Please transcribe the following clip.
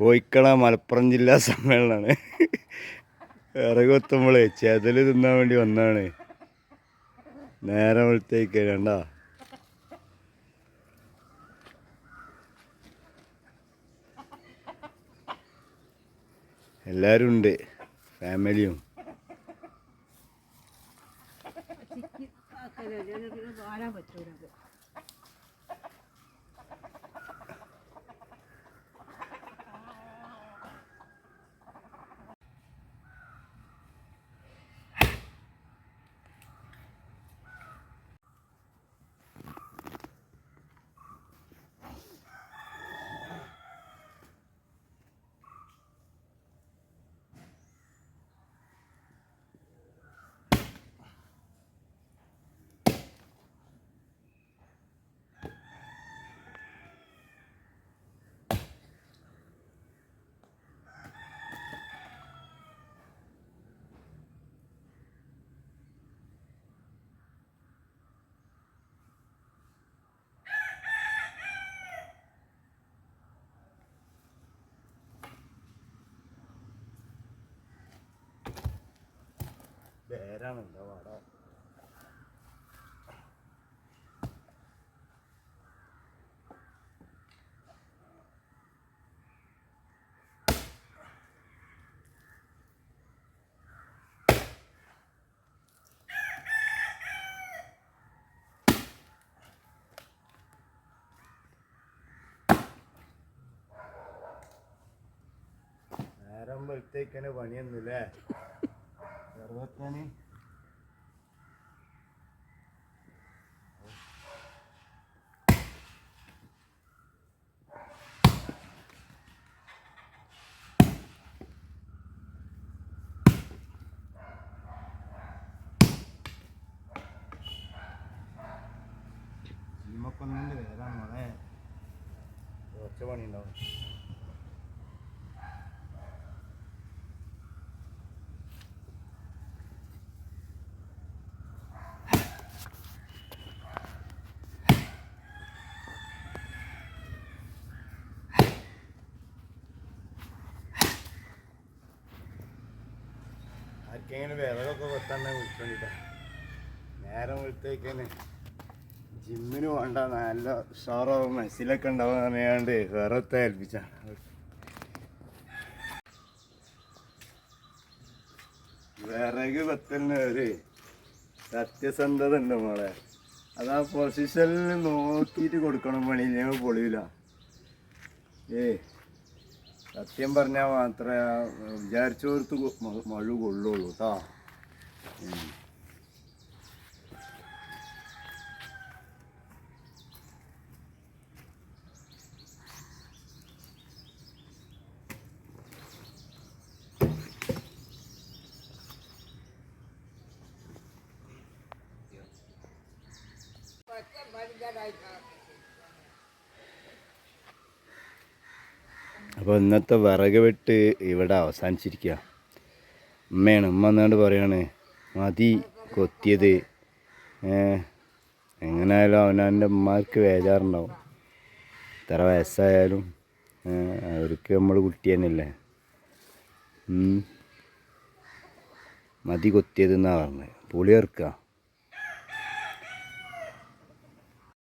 കോയിക്കള മലപ്പുറം ജില്ലാ സമ്മേളനമാണ് വിറക് കൊത്തുമ്പോളേ ചെതൽ തിന്നാൻ വേണ്ടി വന്നാണ് നേരം വെളുത്തേക്ക് കണ്ട എല്ലാവരും ഉണ്ട് ഫാമിലിയും പറ്റൂലത് അവിടെ നേരം വെളുത്തേക്കന്നെ പണിയൊന്നുമില്ലേ? ചെറുപ്പത്താന് ചീമക്കൊന്നിന്റെ പേരാണ് മോളെ കുറച്ച് പണിയുണ്ടാവും. ആർക്കെങ്കിലും വിറകൊക്കെ കൊത്തന്നെ വിളിച്ചോണ്ടിട്ടാ. നേരം വിളിത്തേക്കന്നെ. ജിമ്മിന് വേണ്ട നല്ല ഉഷാറോ മനസ്സിലൊക്കെ ഉണ്ടാവും അറിയാണ്ട് വേറത്തെ ഏൽപ്പിച്ചാണ് വിറക് വെത്തലിന് ഒരു സത്യസന്ധത ഉണ്ട് മോളെ. അത് പൊസിഷനിൽ നോക്കിയിട്ട് കൊടുക്കണം പണി ഞാൻ പൊളിയില്ല ഏ സത്യം പറഞ്ഞാൽ മാത്രമേ വിചാരിച്ചോർത്ത് മഴ കൊള്ളുള്ളൂ കേട്ടോ അപ്പോൾ ഇന്നത്തെ വിറക് വെട്ട് ഇവിടെ അവസാനിച്ചിരിക്കുക. ഉമ്മയാണ് ഉമ്മ എന്നാണ്ട് പറയാണ് മതി കൊത്തിയത്. എങ്ങനെയായാലും അവനവന്റെ അമ്മമാർക്ക് വേജാറുണ്ടാവും. ഇത്ര വയസ്സായാലും അവർക്ക് നമ്മൾ കുട്ടി തന്നെയല്ലേ. മതി കൊത്തിയത് എന്നാണ് പറഞ്ഞത്. പുളി ഇറക്കുക